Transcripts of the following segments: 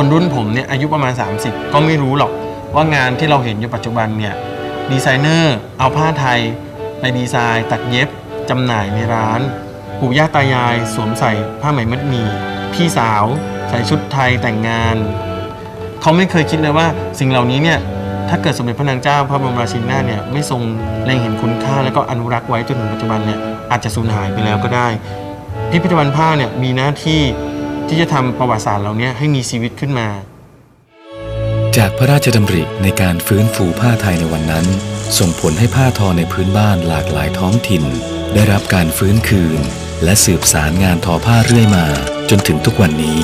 คนรุ่นผมเนี่ยอายุประมาณ 30 ก็ไม่รู้หรอกว่างานที่เราเห็นอยู่ปัจจุบันเนี่ยดีไซเนอร์เอาผ้าไทยไปดีไซน์ ตัดเย็บจำหน่ายในร้าน ปู่ย่าตายายสวมใส่ผ้าไหมมัดหมี่พี่สาวใส่ชุดไทยแต่งงาน เขาไม่เคยคิดเลยว่าสิ่งเหล่านี้เนี่ยถ้าเกิดสมเด็จพระนางเจ้าพระบรมราชินีนาถเนี่ยไม่ทรงเล็งเห็นคุณค่าแล้วก็อนุรักษ์ไว้จนถึงปัจจุบันเนี่ยอาจจะสูญหายไปแล้วก็ได้ พิพิธภัณฑ์ผ้าเนี่ยมีหน้าที่ ที่จะทำประวัติศาสตร์เหล่านี้ให้มีชีวิตขึ้นมา จากพระราชดำริในการฟื้นฟูผ้าไทยในวันนั้น ส่งผลให้ผ้าทอในพื้นบ้านหลากหลายท้องถิ่น ได้รับการฟื้นคืน และสืบสารงานทอผ้าเรื่อยมา จนถึงทุกวันนี้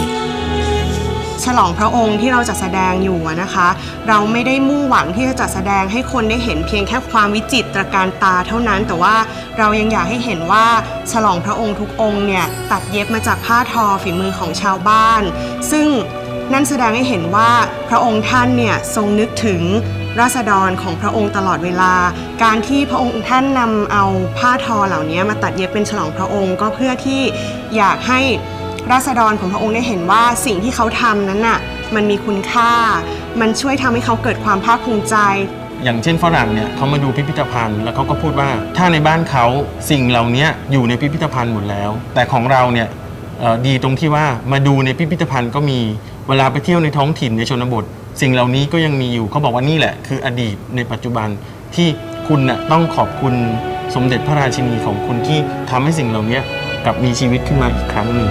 ฉลองพระองค์ที่เราจัดแสดงอยู่นะคะ เราไม่ได้มุ่งหวังที่จะจัดแสดงให้คนได้เห็นเพียงแค่ความวิจิตรการตาเท่านั้น แต่ว่าเรายังอยากให้เห็นว่าฉลองพระองค์ทุกองค์เนี่ยตัดเย็บมาจากผ้าทอฝีมือของชาวบ้าน ซึ่งนั่นแสดงให้เห็นว่าพระองค์ท่านเนี่ยทรงนึกถึงราษฎรของพระองค์ตลอดเวลา การที่พระองค์ท่านนำเอาผ้าทอเหล่านี้มาตัดเย็บเป็นฉลองพระองค์ ก็เพื่อที่อยากให้ ราษฎรของพระองค์ได้เห็นว่าสิ่งที่เขาทำนั้นน่ะมันมีคุณค่า มันช่วยทำให้เขาเกิดความภาคภูมิใจ อย่างเช่นฝรั่งเนี่ยเขามาดูพิพิธภัณฑ์ แล้วเขาก็พูดว่าถ้าในบ้านเขาสิ่งเหล่านี้อยู่ในพิพิธภัณฑ์หมดแล้ว แต่ของเราเนี่ยดีตรงที่ว่ามาดูในพิพิธภัณฑ์ก็มีเวลาไปเที่ยวในท้องถิ่นในชนบท สิ่งเหล่านี้ก็ยังมีอยู่เขาบอกว่านี่แหละ คืออดีตในปัจจุบันที่คุณน่ะต้องขอบคุณสมเด็จพระราชินีของคุณที่ทำให้สิ่งเหล่านี้ กลับมีชีวิตขึ้นมาอีกครั้งหนึ่ง